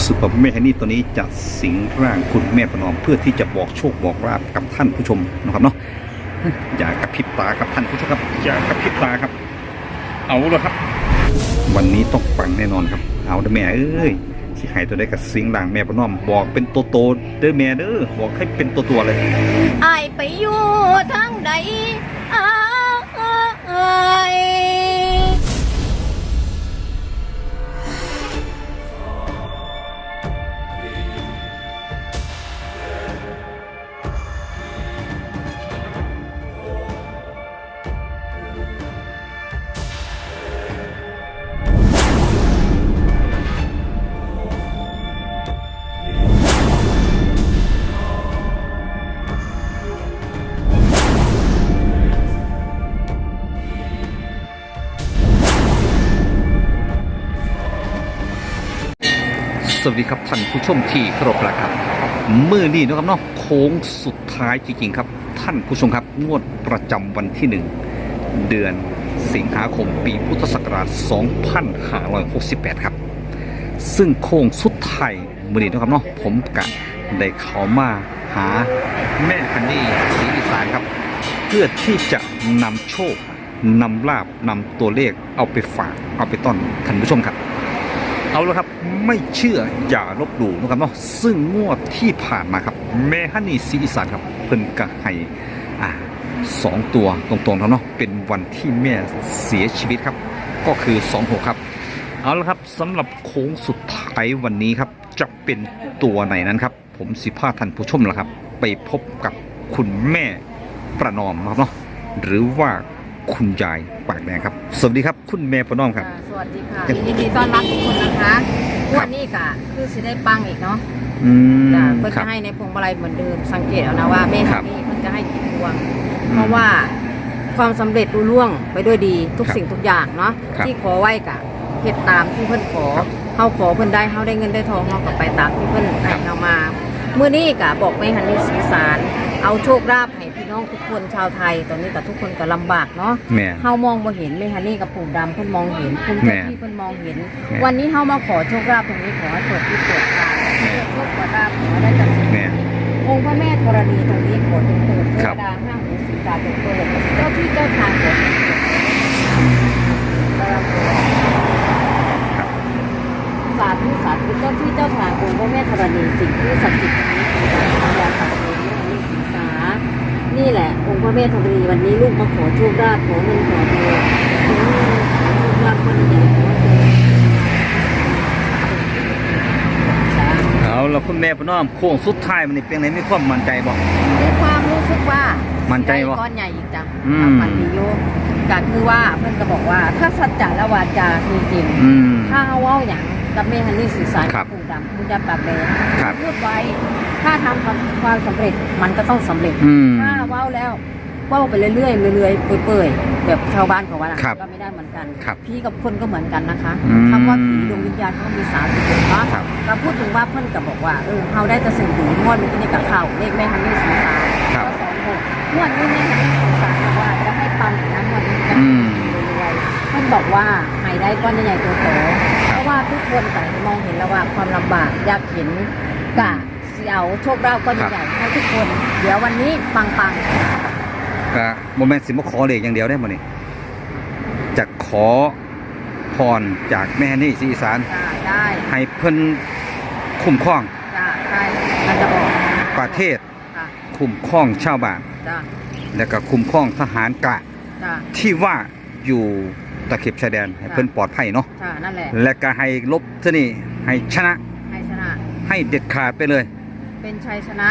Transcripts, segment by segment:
รู้สึกว่าแม่ฮันนี่ตัวนี้จะสิงร่างคุณแม่ประนอมเพื่อที่จะบอกโชคบอกลาบกับท่านผู้ชมนะครับเนาะอย่ากระพริบตาครับท่านผู้ชมครับอย่ากระพริบตาครับ เอาเลยครับ วันนี้ต้องปังแน่นอนครับ เอาเด้อแม่เอ้ยสิหายตัวได้กับสิงร่างแม่ประนอมบอกเป็นตัวโตเด้อแม่เด้อบอกให้เป็นตัวตัวเลยอายไปอยู่ทางใดอาย วัสดีครับท่านผู้ชมที่เคารพรักครับมื่อนี้นะครับเนาะโค้งสุดท้ายจริงๆครับ ท่านผู้ชมครับงวดประจำวันที่หนึ่งเดือนสิงหาคมปีพุทธศักราช 2568 ครับ ซึ่งโค้งสุดท้ายมื่อนี้นะครับเนาะผมกะได้เขามาหาแม่ฮันนี่ศรีอีสานครับ เพื่อที่จะนำโชคนำลาบนำตัวเลขเอาไปฝากเอาไปต้อนท่านผู้ชมครับ เอาละครับไม่เชื่ออย่าลบหลู่นะครับเนาะซึ่งงวดที่ผ่านมาครับแม่ฮันนี่ซีอีสานครับเพิ่นกะให้อ่าสองตัวตรงๆแล้วเนาะเป็นวันที่แม่เสียชีวิตครับ ก็คือ2 6ครับเอาละครับสำหรับโค้งสุดท้ายวันนี้ครับ จะเป็นตัวไหนนั้นครับ ผมสิพาท่านผู้ชมละครับ ไปพบกับคุณแม่ประนอมครับเนาะหรือว่า คุณยายปากแดงครับ สวัสดีครับ คุณแม่ประนอมครับค่ะสวัสดีค่ะยินดีต้อนรับทุกคนนะคะวันนี้กะคือสิได้ปังอีกเนาะอืมจ้ะเพิ่นครัจะบให้ในพวงมาลัยเหมือนเดิมสังเกตเอานะว่าแม่ครัฮับนนี่เพิ่นจะให้กี่พวงอืมเพราะว่าความสำเร็จรุ่ล่วงไปด้วยดีทุกครับสิ่งทุกอย่างเนาะครับที่ขอไว้กะเฮ็ดตามที่เพิ่นขอครับเฮาขอเพิ่นได้เฮาได้เงินได้ทองเฮาก็ไปตามที่เพิ่นให้เฮามามื้อนี้กะบอกแม่ฮันนี่สีสารเอาโชคลาภให้พี่ น้องทุกคนชาวไทยตอนนี้กับทุกคนก็ลำบากเนาะแม่ เฮามองบ่เห็นแม่ฮันนี่กับปู่ดำเพิ่นมองเห็นคุณแม่เจ้าที่เพิ่นมองเห็น แม่ วันนี้เฮามาขอโชคลาภตรงนี้ขอให้เปิดที่เปิดทางแม่เปิดโชคเปิดลาภขอให้ได้จากสิ่ง แม่ องค์พระแม่ธรณีตรงนี้ขอจงเปิดเทครัวบดาห้าหูสีตาจงเปิดเจ้าที่เจ้าทางขอจงเปิดสาธุสาธุเจ้าที่เจ้าทางองค์พระแม่ธรณีสิ่งที่ศักดิ์สิทธิ์นี้คือการทำยาสัตว์นี้นี่ศึกษา นี่แหละ องค์พระแม่ธรณีวันนี้ลูกมาขอโชคลาภขอเงินขอทองขอเงินขอโชคลาภคนใหญ่ขอเงินสาธุเอาแล้วคุณแม่ประนอมโค้งสุดท้ายมันนี่เป็นไงมีความมั่นใจบ่มีความรู้สึกว่ามั่นใจวะได้ก้อนใหญ่อีกจ้ะอืมทำมันดีโยก็คือว่าเพื่อนก็บอกว่าถ้าสัจจะและวาจามีจริงอืมถ้าเว้าอย่าง กับเมฮันนี่สื่อสารครับปู่ดำคุณจะปรับเลยครับ พูดไว้ ถ้าทำความความสำเร็จมันก็ต้องสำเร็จ อืม ถ้าเว้าแล้วเว้าไปเรื่อยๆเรื่อยๆเปื่อยๆแบบชาวบ้านเขาว่าน่ะครับก็ไม่ได้เหมือนกันครับผีกับคนก็เหมือนกันนะคะอืมคำว่าผีดวงวิญญาณเขาก็มีสามสิบเอ็ดเนาะครับเราพูดถึงว่าเพื่อนก็บอกว่าเออเขาได้แต่สิ่งดีงวดมันเป็นกับข่าวเลขแม่ฮันนี่สื่อสารครับ ก็สองหกงวดนี้แม่ฮันนี่สื่อสารบอกว่าจะให้ปังอีกนะงวดนี้จะ อืม รวยๆเพื่อนบอกว่าให้ได้ก้อนใหญ่ๆตัวโตเพราะ ว่าทุกคนต่างมองเห็นแล้วว่าความลำบากอยากเห็นกะเสียวโชคลาภก้อนใหญ่ๆให้ทุกคน เดี๋ยววันนี้ปังๆก็บ่แม่นสิมาขอเลขอย่างเดียวได้บ่นี่จะขอพรจากแม่นี่ศรีอีสานจ้าได้ให้เพิ่นคุ้มครองจ้าใช่มันจะบอกประเทศจ้าคุ้มครองชาวบ้าน จ้าแล้วก็คุ้มครองทหารกะจ้าที่ว่าอยู่ ตะเข็บชายแดนให้เพิ่นปลอดภัยเนาะจ้านั่นแหละและก็ให้ลบซะนี่ให้ชนะให้ชนะ ให้เด็ดขาดไปเลย เป็นชัยชนะ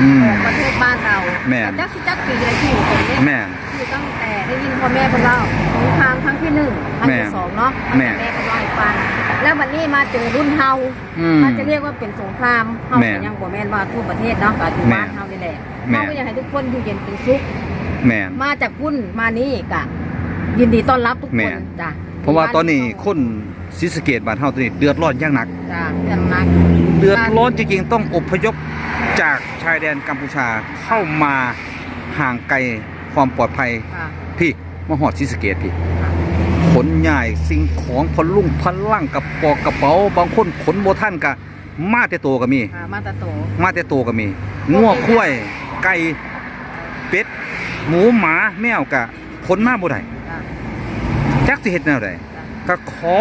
อืม ของประเทศบ้านเราแม่นแต่จักสิจักปีเลยที่อยู่ตรงนี้แม่นคือตั้งแต่ได้ยินพ่อแม่เป็นเล่าสงครามครั้งที่หนึ่งครั้งแม่ที่สองเนาะแม่แม่เป็นเล่าให้ฟังแล้ววันนี้มาเจอรุ่นเฮา อืม ถ้าจะเรียกว่าเป็นสงครามเฮาแม่ก็ยังบ่แม่นว่าทั่วประเทศเนาะก็อยู่แม่บ้านเฮานี่แหละแม่ เฮาก็อยากให้ทุกคนอยู่เย็นเป็นสุข แม่น มาจากพุ่นมานี่กะ ยินดีต้อนรับทุกแม่คนจ้ะเพราะว่าตอนนี้คนศรีสะเกดบ้านเฮาตอนนี้เดือดร้อนอย่างหนัก จ้ะเพื่อนนักเดือดร้อนจริงๆต้องอพยพจากชายแดนกัมพูชาเข้ามาห่างไกลความปลอดภัยค่ะพี่มาหอดศรีสะเกดพี่ ขนใหญ่สิ่งของพลุงพลังกับปอกกระเป๋า บางคนขนโบท่านกะมาแต่โตก็มี ค่ะมาตาโตมาแต่โตก็มีงัวควายไก่เป็ด หมูหมาแมวกะคนมาบ่ได้ค่ะ จักสิเฮ็ดแนวใดก็ขอ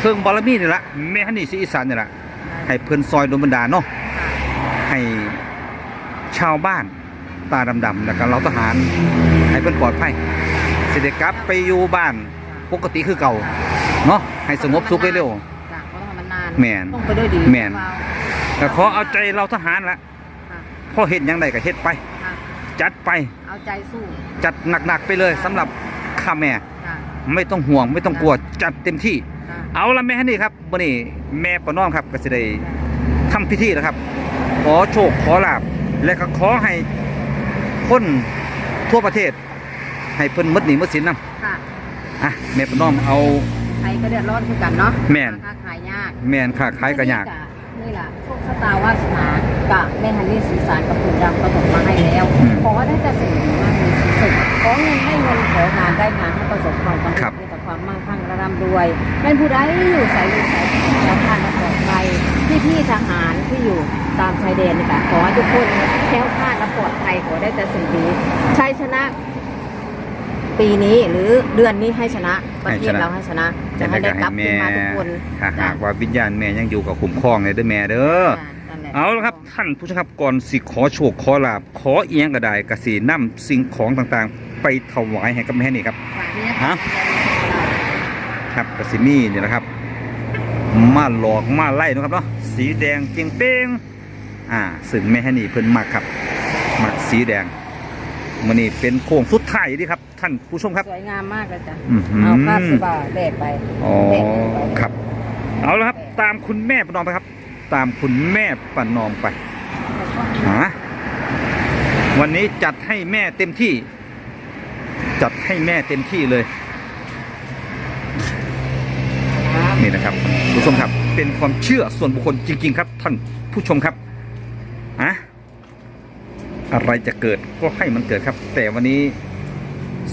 เพิ่งบารมีนี่ละแม่ฮันนี่สิอีสานนี่ละให้เพิ่นซอยดลบันดาลเนาะให้ชาวบ้านตาดำๆแล้วก็เราทหาร ให้เพิ่นปลอดภัยสิได้กลับไปอยู่บ้านปกติคือเก่าเนาะให้สงบสุขเร็วจ้ะเพราะว่ามันนานแม่นต้องไปด้วยดีแม่นๆก็ขอเอาใจเราทหารละค่ะพอเฮ็ดหยังไดก็เฮ็ดไปค่ะจัดไป เอาใจสู้ จัดหนักๆไปเลยสำหรับข้าแม่ค่ะ ไม่ต้องห่วงไม่ต้องกลัวจัดเต็มที่ค่ะเอาละแม่ฮันนี่ครับวันนี้แม่ประน้อมครับก็จะได้ทำพิธีแล้วครับ ขอโชคขอลาบและก็ขอให้คนทั่วประเทศ ให้เพิ่นหมดหนี้หมดสินนำค่ะอะแม่ประน้อมเอาใครก็เดือดร้อนคือกันเนาะแม่นค้าขายยากแม่นค้าขายก็ยากนี่แหละโชคชะตาวาสนากะแม่ฮันนี่สื่อสารกับปู่ดำประสบมาให้แล้วอืมขอได้แต่สิ่งดีมากมีสีสุ ขขอเงินได้เงินของานได้งานให้ประสบความสำครัเร็จบมีแต่ความมั่งคั่งและร่ำรวยเป็นผู้ใดอยู่ใส่อยู่ใส่แล้วท่านและปลอดภัยพี่พี่ๆทหารที่อยู่ตามชายแดนนี่ค่ะขอให้ทุกคนแคล้วคลาดและปลอดภัยขอได้แต่สิ่งดีชัยชนะปีนี้หรือเดือนนี้ให้ชนะประเทศเราให้ชนะจะให้ได้กลับขึ้นมาทุกคนถ้าหากว่าวิญญาณแม่ยังอยู่กับคุ้มครองเลยเด้อแม่เด้อจ้ะนั่นแหเอาละครับท่านผู้ชมครับก่อนสิขอโชคขอลาบขอเอียงก็ได้กสินำสิ่งของต่างๆ ไปถวายให้กับแม่นี่ครับค่ะนี่นะฮะคะครับกสิมีเนี่ยนะครับ มาหลอกมาไล่เนาะครับเนาะสีแดงเจียงเป้งอ่าซึ่งแม่ฮันนี่เพิ่นมักครับมักสีแดงมันนี่เป็นโค้งสุดท้ายดีครับ ท่านผู้ชมครับ สวยงามมากเลยจ้ะอื้อหือเอาผ้าสบาแบกไปอ๋อแบกไปครับ เอาละครับ ตามคุณแม่ประนอมไปครับ ตามคุณแม่ประนอมไปหาวันนี้จัดให้แม่เต็มที่ จัดให้แม่เต็มที่เลย นี่นะครับผู้ชมครับ เป็นความเชื่อส่วนบุคคลจริง ๆ ครับ ท่านผู้ชมครับอะอะไรจะเกิดก็ให้มันเกิดครับ แต่วันนี้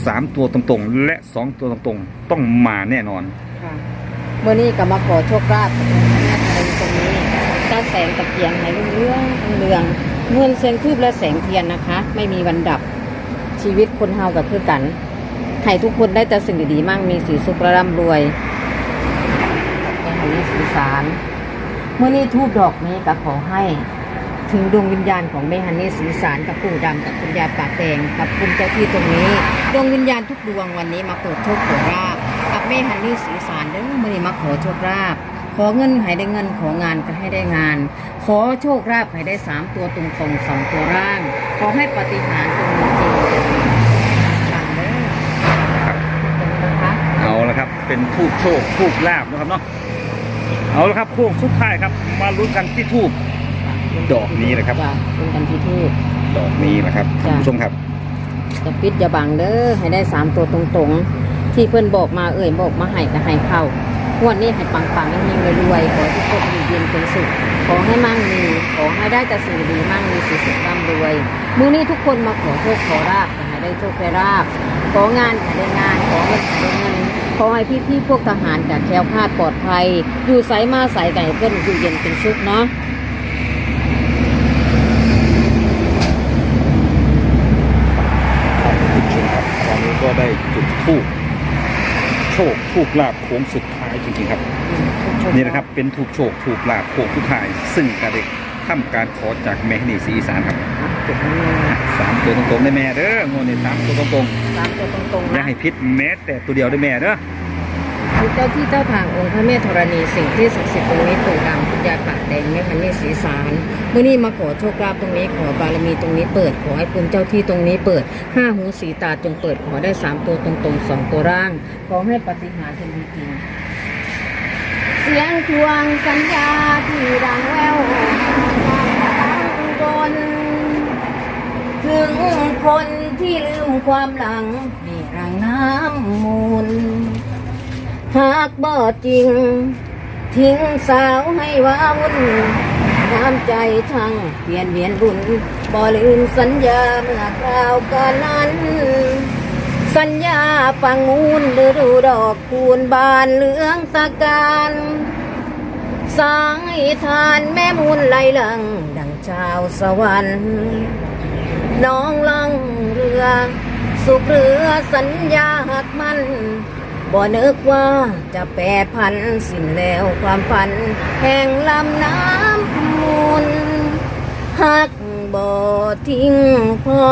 สามตัวตรงๆ และสองตัวตรงๆ ต้องมาแน่นอนค่ะเมื่อนี้ก็มาขอโชคลาภแม่ธรณีตรงนี้ต้าแสงตะเกียงให้รุ่งเรืองรุ่งเรืองเงินเสียงทูบและแสงเทียนนะคะ ไม่มีวันดับ ชีวิตคนเฮากับคือกันให้ทุกคนได้แต่สิ่งดีๆมั่งมีสีสุขและร่ำรวยแม่ฮันนีสื่อสารเมื่อนี้ทูบดอกนี้ก็ขอให้ถึงดวงวิญญาณของแม่ฮันนี่สื่อสารกับปู่ดำกับคุณยายปากแดงกับคุณเจ้าที่ตรงนี้ ดวงวิญญาณทุกดวงวันนี้มาเปิดโชคขอราบกับแม่ฮันนี่สื่อสารเด้อมื่อนี้มาขอโชคลาภขอเงินให้ได้เงินของานก็ให้ได้งาน ขอโชคลาภให้ได้สามตัวตรงตรงๆสองตัวร่าง ขอให้ปฏิหารย์จงมีจริงเด้อนะคะ เอา ละครับ เป็นทูบโชคทูบลาบนะครับเนาะเอาละครับโค้งสุดท้ายครับ มาลุ้นกันที่ทูบ ดอกนี้นะครับ จ้ะเป็นกันที่ทูบ ดอกนี้นะครับจ้ะท่านผู้ชมครับ จะปิดอย่าบังเด้อให้ได้สามตัวตรงๆ ที่เพื่อนบอกมาเอ่ยบอกมาให้ก็ให้เข้างวดนี้ให้ปังๆให้เฮงๆรวยๆขอให้ทุกคนอยู่เย็นเป็นสุขขอให้มั่งมีขอให้ได้แต่สิ่งดีมั่งมีสีสุขร่ำรวยมื้อนี้ทุกคนมาขอโชคขอราบขอให้ได้โชคได้ราบของานให้ได้งานขอเงินให้ได้เงิน ขอให้พี่ๆพวกทหารจากแคล้วคลาดปลอดภัย อยู่ใสมาใสไก่เพื่อนอยู่เย็นเป็นสุขเนาะครับคุณผู้ชมครับตอนนี้ก็ได้จุดทูบโชคทูบลาบโค้งสุดท้ายจริงๆครับ นี่นะครับเป็นทูบโชคทูบลาบโค้งสุดท้ายซึ่งกระเด็ก ทำการขอจากแม่ฮันนี่สีอีสานครับจุดนี้สามตัวตรงๆได้แม่เด้องวดนี้สามตัวตรงสามตัวตรงๆๆอย่านะให้พิษแม้แต่ตัวเดียวได้แม่เด้อคือเจ้าที่เจ้าทางองค์พระแม่ธรณีสิ่งที่ศักดิ์สิทธิ์ตรงนี้ปู่ดำคุณยายปากแดงแม่พันนี่ศรีสารเมื่อนี้มาขอโชคลาภตรงนี้ขอบารมีตรงนี้เปิดขอให้คุณเจ้าที่ตรงนี้เปิดห้าหูสีตาจงเปิดขอได้สามตัวตรงๆสองตัวร่าง ขอให้ปฏิหารย์เป็นจริง เสียงทวงสัญญาที่ดังแววบนถึงคนที่ลืมความหลังให้รังน้ำมูล หากบ่จริง ทิ้งสาวให้ว้าวุ่นน้ำใจทั้งเปลี่ยนเวียนบุญบ่ลืมสัญญาเมื่อคราวกันนั้น สัญญาปังมูลฤดูดอกคูณบานเหลืองตะการสายทานแม่มูลไหลหลัง ดังชาวสวรรค์ น้องล่องเรือ สุขเรือสัญญาหักมันบ่นึกว่าจะแปรพันสิ้นแล้วความฝัน แห่งลำน้ำมูลหักบ่ทิ้งพ่อ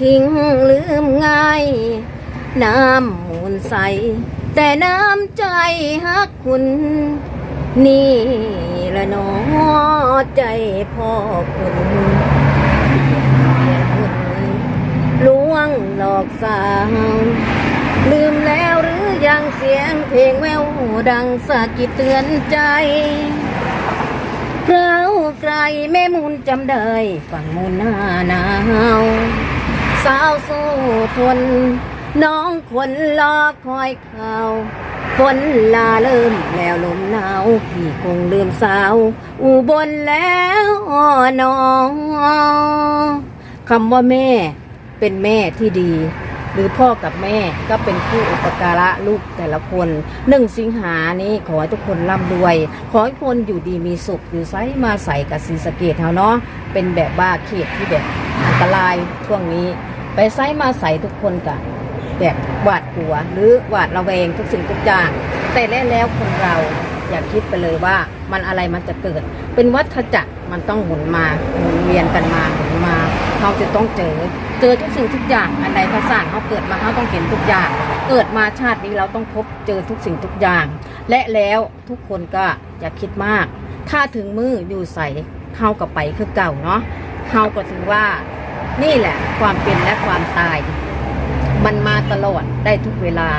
ทิ้งลืมง่าย น้ำมูลใส แต่น้ำใจฮักคุณ นี่ละหนอใจพ่อคุณเพียงคุณลวงหลอกสาวลืมแล้วหรือยังเสียงเพลงแววดังสะกิดเตือนใจเราไกลแม่มูลจำได้ฝั่งมูลหน้าหนาว สาวสู้ทน น้องคนรอคอยข่าวฝนลาเริ่มแล้วลมหนาวพี่คงลืมสาว อุบลแล้วน้องคำว่าแม่เป็นแม่ที่ดี หรือพ่อกับแม่ก็เป็นผู้อุปการะลูกแต่ละคนหนึ่งสิงหานี้ขอให้ทุกคนร่ำรวย ขอให้คนอยู่ดีมีสุขอยู่ไซมาใส่กับสีสเกตเฮาเนาะเป็นแบบว่าเขตที่แบบ ตรายช่วงนี้ ไปไซมาใส่ทุกคนกันแบบหวาดกลัว หรือหวาดระแวงทุกสิ่งทุกอย่าง แต่แล้วแล้วคนเราอย่าคิดไปเลยว่ามันอะไรมันจะเกิด เป็นวัฏจักรมันต้องหมุนมาหมุนเวียนกันมาหมุนมาเราจะต้องเจอ เจอทุกสิ่งทุกอย่างอันใดก็สร้างเขาเกิดมาเขาต้องเห็นทุกอย่าง เกิดมาชาตินี้เราต้องพบเจอทุกสิ่งทุกอย่าง และแล้วทุกคนก็อย่าคิดมาก ถ้าถึงมืออยู่ใส่เข้ากับไปคือเก่าเนาะเข้าก็ถือว่า นี่แหละ ความเป็นและความตาย มันมาตลอดได้ทุกเวลา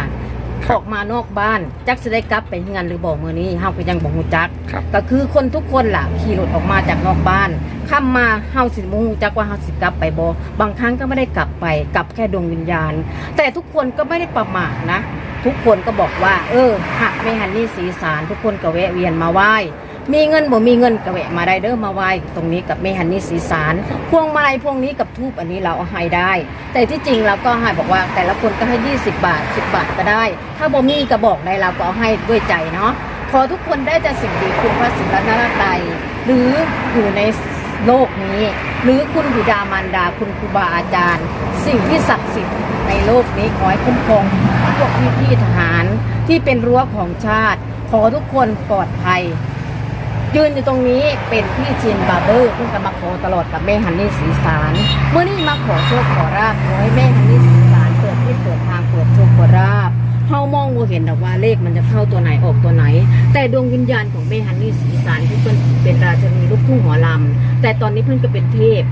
ออกมานอกบ้านจักจะได้กลับไปงานหรือบอกมือนี้เฮาก็ยังบอกหูจักครับก็คือคนทุกคนล่ะขี่รถออกมาจากนอกบ้านข้ามมาเฮาสิบ่ฮู้จักว่าเฮาสิกลับไปบ่บางครั้งก็ไม่ได้กลับไปกลับแค่ดวงวิญญาณ แต่ทุกคนก็ไม่ได้ประมาทนะ ทุกคนก็บอกว่า เออหักไม่หันนี่สีสารทุกคนก็แวะเวียนมาไหว้ มีเงินบ่มีเงินก็แวะมาได้เด้อมาไหว้ตรงนี้กับเมหันนี่สีสารพวงมาลัยพวงนี้กับทูบอันนี้เราเอาให้ได้ แต่ที่จริงเราก็ให้บอกว่าแต่ละคนก็ให้ 20 บาท 10 บาทก็ได้ ถ้าบ่มีก็บอกได้เราก็เอาให้ด้วยใจเนาะขอทุกคนได้แต่สิ่งดีคุณพระศิลนารไตยหรืออยู่ในโลกนี้ หรือคุณบิดามารดาคุณครูบาอาจารย์ สิ่งที่ศักดิ์สิทธิ์ในโลกนี้ขอให้คุ้มครองพวกพี่ทหารที่เป็นรั้วของชาติ ขอทุกคนปลอดภัย ยืนอยู่ตรงนี้เป็นพี่ชินบาร์เบอร์เพิ่งจะมาขอตลอดกับแม่ฮันนี่สีสารเมื่อนี้มาขอโชคขอราบขอให้แม่ฮันนี่สีสารเปิดที่เปิดทางเปิดโชคขอราบเฮามองบ่าเห็นหรอกว่าเลขมันจะเข้าตัวไหนออกตัวไหน แต่ดวงวิญญาณของแม่ฮันนี่สีสารที่เพิ่นเป็นราชนีลูกทุ่งหมอลำแต่ตอนนี้เพิ่นก็เป็นเทพ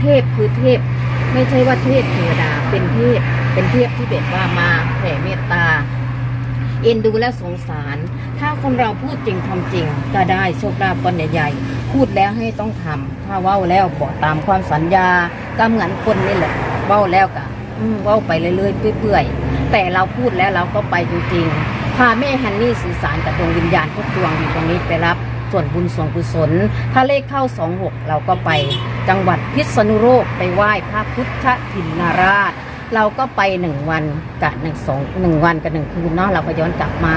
เทพคือเทพ ไม่ใช่ว่าเทพเทวดาเป็นเทพเป็นเทพที่แบบว่ามาแผ่เมตตา เอ็นดูและสงสาร ถ้าคนเราพูดจริงทำจริง ก็ได้โชคลาภก้อนใหญ่ๆพูดแล้วให้ต้องทำถ้าเว้าแล้วบอกตามความสัญญาก็เหมือนคนนี่แหละเว้าแล้วก็เว้าไปเรื่อยๆเปื่อยๆแต่เราพูดแล้วเราก็ไปจริงๆพาแม่ฮันนี่สื่อสารกับดวงวิญญาณทุกดวงอยู่ตรงนี้ไปรับส่วนบุญส่วนกุศล ถ้าเลขเข้าสองหกเราก็ไปจังหวัดพิษณุโลกไปไหว้พระพุทธถินนาราช เราก็ไปหนึ่งวันกับหนึ่งสองหนึ่งวันกับหนึ่งคืนเนาะเราก็ย้อนกลับมา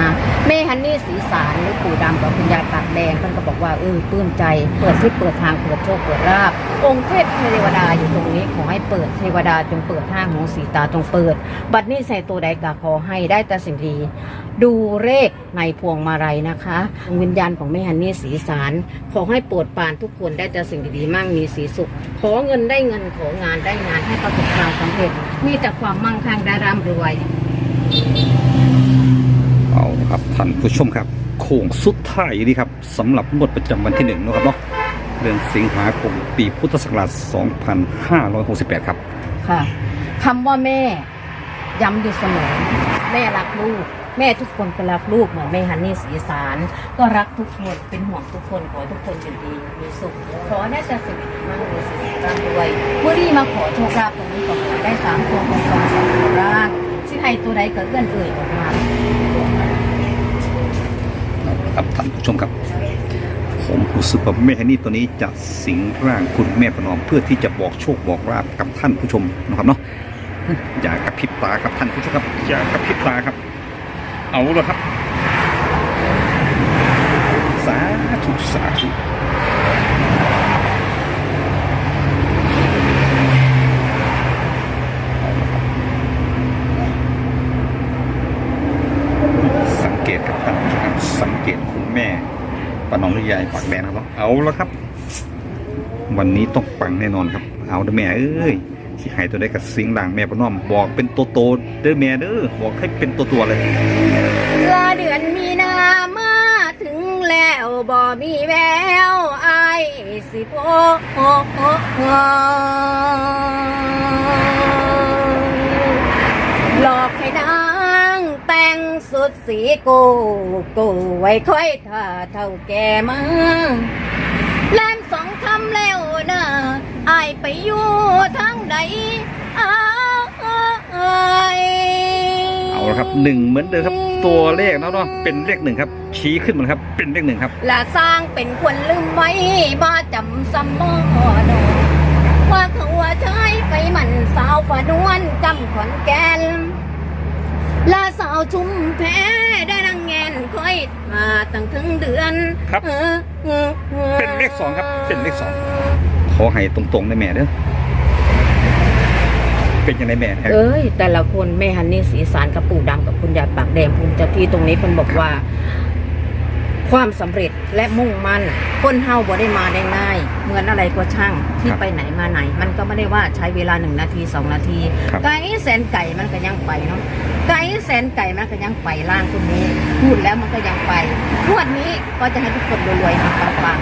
แม่ฮันนี่สีสารหรือปู่ดำกับคุณยายปากแดงท่านก็บอกว่าเออปลื้มใจเปิดที่เปิดทางเปิดโชคเปิดราบองค์เทพเทวดาอยู่ตรงนี้ขอให้เปิดเทวดาจงเปิดทางของสีตาจงเปิด บัดนี้ใส่ตัวใดก็ขอให้ได้แต่สิ่งดี ดูเลขในพวงมาลัยนะคะวิญญาณของแม่ฮันนี่สีสารขอให้โปรดปานทุกคนได้แต่สิ่งดีๆมั่งมีสีสุข ขอเงินได้เงินของานได้งานให้ประสบความสำเร็จมีแต่ความมั่งคั่งได้ร่ำรวย เอาละครับท่านผู้ชมครับ โค้งสุดท้ายนี่ครับสำหรับงวดประจำวันที่หนึ่งนะครับเนาะเดือนสิงหาคมปีพุทธศักราช 2568 ครับ ค่ะคำว่าแม่ย้ำอยู่เสมอแม่รักลูก แม่ทุกคนก็รักลูกเหมือนแม่ฮันนี่สีสาร ก็รักทุกคนเป็นห่วงทุกคนขอทุกคนอยู่ดีมีสุขขอได้แต่สิ่งดีๆมากมีสิ่งร่ำรวยเมื่อที่มาขอโชคลาภตรงนี้ก็ขอได้สามตัวของสองสองตัวร่างที่ให้ตัวใดก็เอื้อนเอ่ยออกมาครับท่านผู้ชมครับ ผมรู้สึกว่าแม่ฮันนี่ตัวนี้จะสิงร่างคุณแม่ประนอมเพื่อที่จะบอกโชคบอกลาภกับท่านผู้ชมนะครับเนาะอย่ากระพริบตาครับท่านผู้ชมครับอย่ากระพริบตาครับ เอาละครับ สาธุสาธุสังเกตครับท่านครับสังเกตคุณแม่ปนองหรือยายปากแดงนะครับ เอาแล้วครับ วันนี้ต้องปังแน่นอนครับ เอาเด้อแม่เอ้ย สิหายตัวได้กับสิงหลังแม่ปน้อมบอกเป็นตัวโตเด้อแม่เด้อบอกให้เป็นตัวตัวเลยลาเดือนมีนามาถึงแล้วบ่มีแววไอสิโพโอหลอกให้นางแต่งสุดสีโกโกไว้ค่อยท่าเท่าแก่มา คำแล้วนะอายไปอยู่ทางใดอ้ายเอาละครับหนึ่งเหมือนเดิมครับ ตัวเลขแล้วเนาะเป็นเลขหนึ่งครับ ชี้ขึ้นมาเลยครับ เป็นเลขหนึ่งครับและสร้างเป็นคนลืมไว้มาจำซ้ำบ่ดอกว่าเขาว่าใช้ไปมันสาวฝานวนกำขอนแก่นและสาวชุมแพ้ได้ดังแงนค อยมาตั้งถึงเดือนครับออออออเป็นเลขสองครับเป็นเลขสอง ขอให้ตรงๆได้แม่เด้อเป็นยังไงแม่ครับ เอ้ย แต่ละคนแม่ฮันนี่สีสารกับปู่ดำกับคุณยายปากแดงภูมิเจ้าที่ตรงนี้เพิ่นบอกว่า ความสำเร็จและมุ่งมั่นคนเฮาบ่ได้มาได้ง่าย เหมือนอะไรก็ช่างที่ครับไปไหนมาไหน มันก็ไม่ได้ว่าใช้เวลาหนึ่งนาทีสองนาที ครับ ไก่แสนไก่มันก็ยังไปเนาะไก่แสนไก่มันก็ยังไปล่างคนนี้ พูดแล้วมันก็ยังไปงวดนี้ก็จะให้ทุกคนรวยๆมีความปัง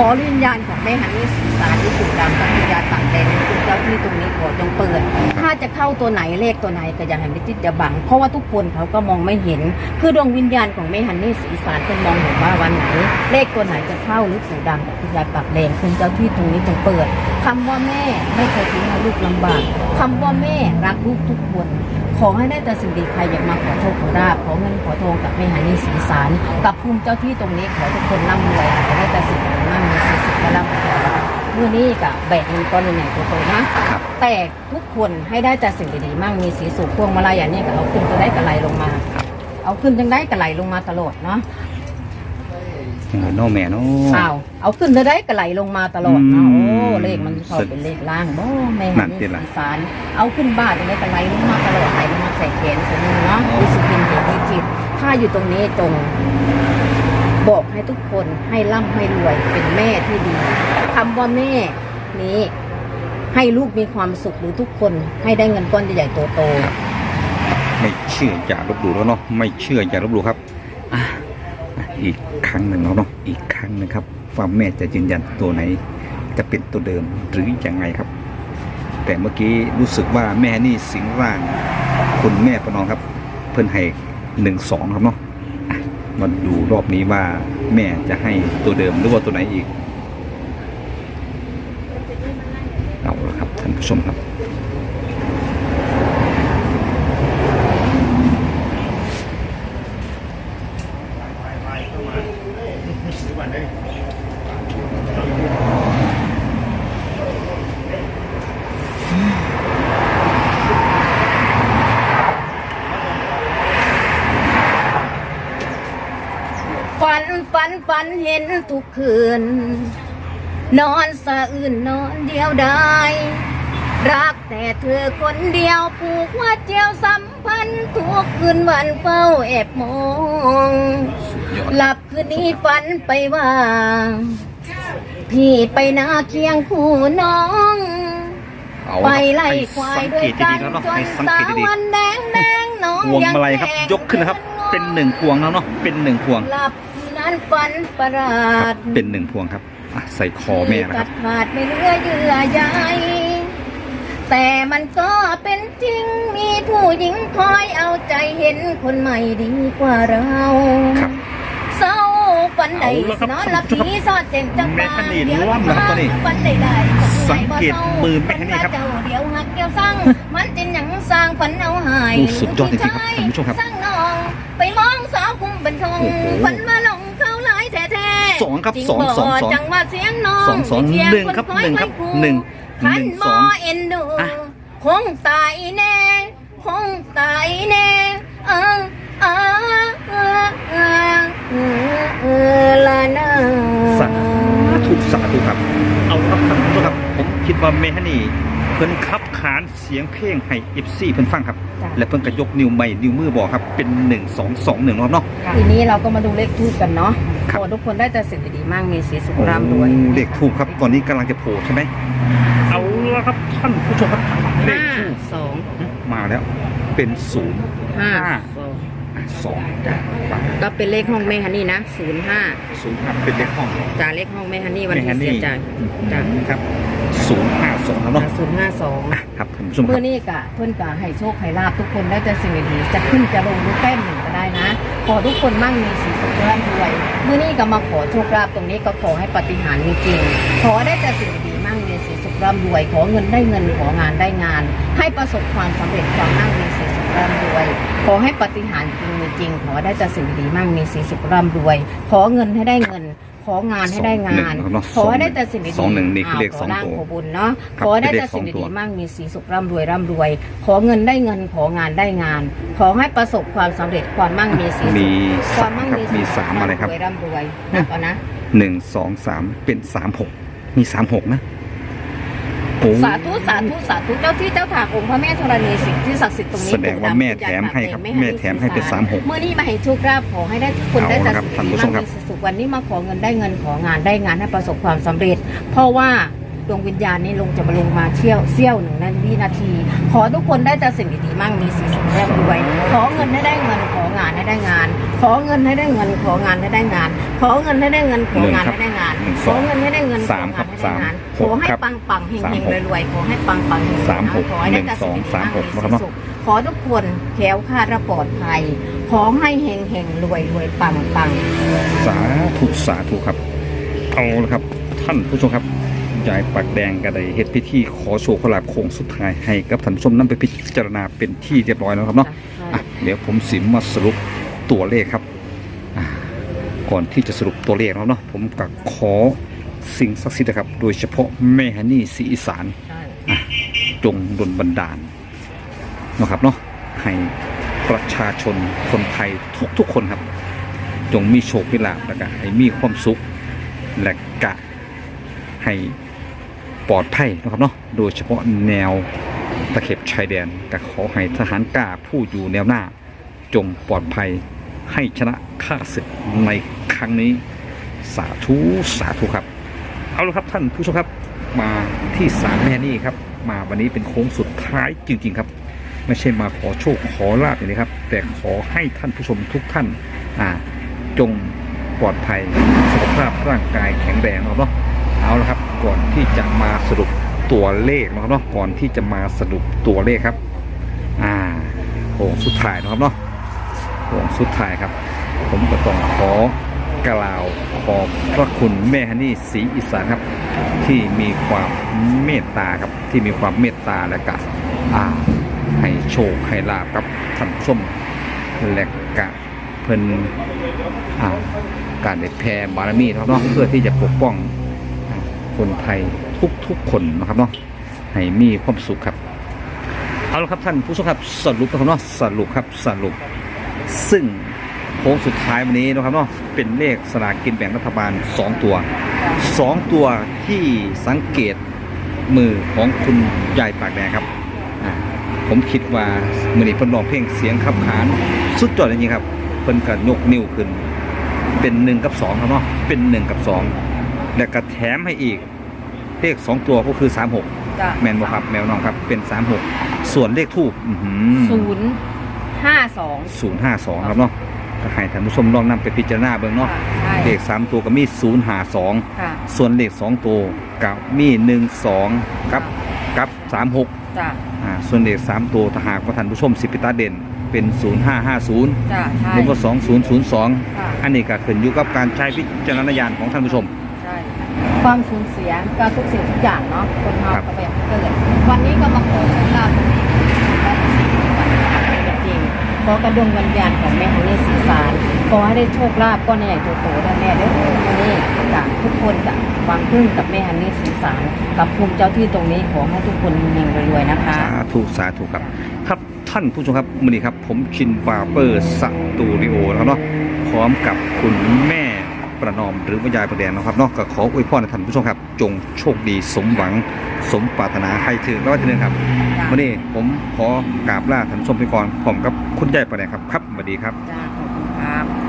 ขอวิญญาณของแม่ฮันนี่สีสารที่ถูกดำกับคุณยายปากแดงคุณเจ้าที่ตรงนี้ขอจงเปิด ถ้าจะเข้าตัวไหนเลขตัวไหนก็อย่าให้ไม่ติดอย่าบัง เพราะว่าทุกคนเขาก็มองไม่เห็น คือดวงวิญญาณของแม่ฮันนี่สีสารเป็นมองเห็นว่าวันไหน เลขตัวไหนจะเข้าหรือสูดำกับคุณยาปากแดงคุณเจ้าที่ตรงนี้จงเปิดคำว่าแม่ไม่เคยทิ้งลูกลำบากคำว่าแม่รักลูกทุกคน ขอให้ได้แต่สิ่งดีใครอยากมาขอโชคขอลาภขอเงินขอทองกับแม่ฮันนี่สีสารกับภูมิเจ้าที่ตรงนี้ขอทุกคนร่ำรวยขอได้แต่สิ่งดีมั่งมีสีสุขและร่ำรวยเมื่อนี้กับแบกเงินก้อนใหญ่ๆโตๆนะครับแต่ทุกคนให้ได้แต่สิ่งดีๆมั่งมีสีสุขพวงมาลัยอย่างนี้ก็เอาขึ้นจะได้กระไหลลงมา เอาขึ้นจังได้กระไหลลงมาตลอดเนาะ โอ้เน้อแม่เนาะ อ้าวเอาขึ้นจะได้กระไหลลงมาตลอดเนาะอืโอ้มเลขมันเข้าเป็นเลขล่างบ่แม่นั่นี่นสิล่ะสีสารเอาขึ้นบ้านจะได้กระไหลลงมาตลอดไหลลงมาใส่แขนใส่มือเนาะอ๋อดิสกินเหตุวิจิตถ้าอยู่ตรงนี้จงบอกให้ทุกคนให้ร่ำให้รวยเป็นแม่ที่ดีคำว่าแม่นี้ ให้ลูกมีความสุขหรือทุกคนให้ได้เงินก้อนใหญ่ๆโตๆไม่เชื่ออย่าลบหลู่แล้วเนาะไม่เชื่ออย่าลบหลู่ครับอะอะอีก ครั้งหนึ่งเนาะอีกครั้งนึงครับว่าแม่จะยืนยันตัวไหน จะเป็นตัวเดิมหรือยังไงครับ แต่เมื่อกี้รู้สึกว่าแม่นี่สิงร่าง คุณแม่ประนองครับ เพิ่นให้หนึ่งสองครับเนาะอะมาดูรอบนี้ว่าแม่จะให้ตัวเดิมหรือว่าตัวไหนอีกเอาละครับท่านผู้ชมครับ ฝันฝันฝันเห็นทุกคืน นอนสะอื่นน อนเดียวได้ รักแต่เธอคนเดียวผูกว่าเจียวสัมพันธ์ทุกคืนวันเฝ้าแอบมองสุดยอดหลับคืนนี้ฝันไปว่า พี่ไปนาเคียงคู่น้องเอาไปละไล่ให้ควาสัยงด้วเกยตกัดีนๆแล้วเนาะจให้นสังตาเกตดีวันแดงแดงน้องๆพวงยังมาลัยครับแข็งยกขึ้นนะครับ เป็นหนึ่งพวงแล้วเนาะเป็นหนึ่งพวงหลับนั้นฝันประหลาครัดบเป็นหนึ่งพวงครับอะ ใส่คอแม่นะคตัรับ ดขาดไม่เหลือเยื่อใยแต่มันก็เป็นจริงมีผู้หญิงคอยเอาใจเห็นคนใหม่ดีกว่าเราครับ เศร้าฝันใดเอาละครับนอนหลับผีสอดเจ็งจังแม่บาฮันนี่เดี๋ยวร่วมนะครับตอนนี้ฝันใดๆสังเกตมือแม่ฮันนี่ครับเจ้าเดี๋ยวหักเดี๋ยวสร้างมันเป็นหยังสร้างฝันเอาหายโอ้สุดยอดจริงๆครับท่านผู้ชมครับสร้างน้อง ไปมองสาวคุมบันทองโอ้โห ฝันมาลงเข้าหลายแท้ๆ สองครับจริสองบ่สองสองจังว่าเสียงน้องสองสองเสียหนึ่งครับนอยหนึ่งครับไว้หนึ่งขันหนึ่งบ่สองเอ็นดูอะคงตายแน่คงตายแน่เออเออเออเออเออเออละนาสาธุครับ เอาครับท่านผู้ชมครับ ผมคิดว่าแม่ฮันนี่เพิ่นขับขานเสียงเพลงให้เอฟซีเพิ่นฟังครับจ้ะและเพิ่นก็ยกนิ้วใหม่นิ้วมือบอกครับ เป็นหนึ่งสองสองหนึ่งรอบเนาะทีนี้เราก็มาดูเลขทูบกันเนาะครับ ขอทุกคนได้แต่สิ่งดีๆมากมีสีสุขร่ำรวยโอ้เลขทูบครับตอนนี้กำลังจะโผล่ใช่ไหมเอาละครับท่านผู้ชมครับเลขห้าทูบสองมาแล้วเป็นศูนย์ห้าห้าสอง สองก็เป็นเลขห้องแม่ฮันนี่นะศูนย์ห้าศูนย์ห้าเป็นเลขห้องจ่าเลขห้องแม่ฮันนี่วันแม่ฮัที่นเสีนี่ยใจจ้ะครับศูนย์ห้าสองแล้วเนาะศูนย์ห้าสองอะครับท่านผู้ชมคเมื่รัอบนี้กะเพื่อนกะให้โชคให้ลาบทุกคนได้แต่สิ่งดีๆจะขึ้นจะลงรู้แต้มหนึ่งก็ได้นะขอทุกคนมั่งมีสีสุขร่ำรวยเมื่อนี้ก็มาขอโชคลาภตรงนี้ก็ขอให้ปาฏิหารย์มีจริงขอได้แต่สิ่งดีๆมั่งมีสีสุขร่ำรวยขอเงินได้เงินของานได้งาน ให้ประสบความสำเร็จความมั่งมีสีสุข ร่ำรวย ขอให้ปาฏิหารย์จริงมีจริง ขอได้แต่สิ่งดีๆมั่งมีสีสุขร่ำรวย ขอเงินให้ได้เงิน ของานให้ได้งานสองหนึ่งนะครับเนาะขอให้ได้แต่สิ่งดีๆสองหนึ่งนี่คือเลขสองาร่างตัวขอบุญเนาะครับขอได้เป็นเลแต่ขสิ่งสองตัวดีๆมั่งมีสีสุขร่ำรวยร่ำรวย ขอเงินได้เงินของานได้งาน ขอให้ประสบความสำเร็จความมั่งมีสีสุมีขคสาวามมมั่งครับมีมีสีสุขสามอะไรครับร่ำรวยร่ำรวยนับเอานะหนึ่งสองสามเป็นสามหกมีสามหกนะโอ้ สาธุสาธุสาธุเจ้าที่เจ้าทางองค์พระแม่ธรณีสิ่งที่ศักดิ์สิทธิ์ตรงนี้แสดงว่าแม่แถมให้ครับแม่แถมให้เป็นสามหกเมื่อนี้มาให้โชคลาภขอให้ได้ทุกคนได้แต่เอาละครับสิ่งท่านผู้ดีชมั่มงครับมีสีสุขวันนี้มาขอเงินได้เงินของานได้งานให้ประสบความสำเร็จ เพราะว่า ดวงวิญญาณนี้ลงจะมาลงมาเที่ยวเซี่ยวหนึ่งนาทีนาที ขอทุกคนได้แต่สิ่งดีๆมั่งมีสีสุขร่ำรวยขอเงินให้ได้เงินของานให้ได้งาน ขอเงินให้ได้เงินของานให้ได้งาน ขอเงินให้ได้เงินของานให้ได้งานหนึ่งขสอองเงินให้ได้เงินสามครับขอสามงานหให้กได้งานขอให้ครับปังปังๆเฮงสามเฮงหกรวยๆขอให้ปังปังๆเฮงๆสามหกขอให้ได้แต่สิ่งหนึ่งสองสามหกดีๆนะครับเนาะสุขขอทุกคนแข็งคลาดและปลอดภัยขอให้เฮงเฮงรวยรวยปังปังสาธุสาธุครับเอาละครับ ท่านผู้ชมครับ ยายปากแดงก็ได้เฮ็ดพิธีขอโชคขลาบโค้งสุดท้ายให้กับท่านผู้ชมนํไปพิจารณาเป็นที่เรียบร้อยแล้วครับเนาะอะเดี๋ยวผมสิมาสรุปตัวเลขครับอ่าก่อนที่จะสรุปตัวเลขแล้วเนาะผมก็ขอสิ่งศักดิ์สิทธิ์นะครับ โดยเฉพาะแม่ฮันนี่สีอีสานใช่จงดลบันดาลเนาะครับเนาะให้ประชาชนคนไทยทุกๆคนครับ จงมีโชคมีลาภแล้วก็ให้มีความสุขและกะให้ ปลอดภัยนะครับเนาะโดยเฉพาะแนวตะเข็บชายแดนก็ขอให้ทหารกล้าผู้อยู่แนวหน้า จงปลอดภัยให้ชนะข้าศึกในครั้งนี้ สาธุสาธุครับ เอาละครับท่านผู้ชมครับมาที่ศาลแม่นี่ครับ มาวันนี้เป็นโค้งสุดท้ายจริง ๆ ครับ ไม่ใช่มาขอโชคขอลาบอย่างนี้ครับ แต่ขอให้ท่านผู้ชมทุกท่านอ่าจงปลอดภัยสุขภาพร่างกายแข็งแรงนะครับเนาะ เอาละครับก่อนที่จะมาสรุปตัวเลขนะครับเนาะก่อนที่จะมาสรุปตัวเลขครับ อ่าโค้งสุดท้ายนะครับเนาะโค้งสุดท้ายครับ ผมก็ต้องขอกล่าวขอบพระคุณแม่ฮันนี่ศรีอีสานครับ ที่มีความเมตตาครับที่มีความเมตตาและกะอ่าให้โชคให้ลาบกับท่านผู้ชมและกะเพิ่นอ่าการได้แผ่บารมีครับเนาะเพื่อที่จะปกป้อง คนไทยทุกๆคนนะครับเนาะให้มีความสุขครับ เอาละครับท่านผู้ชมครับสรุปนะครับเนาะสรุปครับสรุป ซึ่งโค้งสุดท้ายวันนี้นะครับเนาะเป็นเลขสลากกินแบ่งรัฐบาล 2 ตัว 2 ตัวที่สังเกตมือของคุณยายปากแดงครับผมคิดว่ามือนี้เพิ่นร้องเพลงเสียงขับขานสุดยอดจริงๆครับเพิ่นก็ยกนิ้วขึ้น เป็นหนึ่งกับสองครับเนาะเป็นหนึ่งกับสอง แล้วก็แถมให้อีก เลขสองตัวก็คือสามหกจ้ะแมนบ่ครับแมวน้องครับเป็นสามหกส่วนเลขทูบศูนย์ห้าสองศูนย์ห้าสองครับเนาะก็ให้ท่านผู้ชมลองนำไปพิจารณาเบิ่งเนาะใช่เลขสามตัวก็มีศูนย์หาสองค่ะส่วนเลขสองตัวกับมีหนึ่งสองกับกับสามหกจ้ะอ่าส่วนเลขสามตัวถ้าหากว่าท่านผู้ชมสิพิตาเด่นเป็นศูนย์ห้าห้าศูนย์จ้ะใช่หรือว่าสองศูนย์ศูนย์สอง ค่ะ อันนี้ก็ขึ้นอยู่กับการใช้วิจารณญาณของท่านผู้ชมใช่ ความสูญเสียก็ทุกสิ่งทุกอย่างเนาะคนเราครับก็แบบเกิดวันนี้ก็มาขอโชคลาภตรงนี้ได้สิ่งที่ฝันเป็นจริงขอกระดวงวิญญาณของแม่ฮันนี่สีสารขอให้ได้โชคลาภก้อนใหญ่โตๆได้แม่เด้อวันนี้กับทุกคนกับความพึ่งกับแม่ฮันนี่สีสารกับภูมิเจ้าที่ตรงนี้ขอให้ทุกคนเฮงๆรวยๆนะคะสาธุสาธุครับ ครับท่านผู้ชมครับมือนี้ครับ ผมชินบาร์เบอร์สตูดิโอแล้วเนาะพร้อมกับคุณแม่ ประนอมหรือว่ายายประแดงนะครับเนาะก็ขออวยพรให้ท่านผู้ชมครับ จงโชคดีสมหวังสมปรารถนาให้ถึงรางวัลที่หนึ่งครับจ้าวันนี้ผมขอกราบลาท่านผู้ชมไปก่อนผมกับคุณยายประแดงครับครับสวัสดีครับ จ้าขอบคุณครับ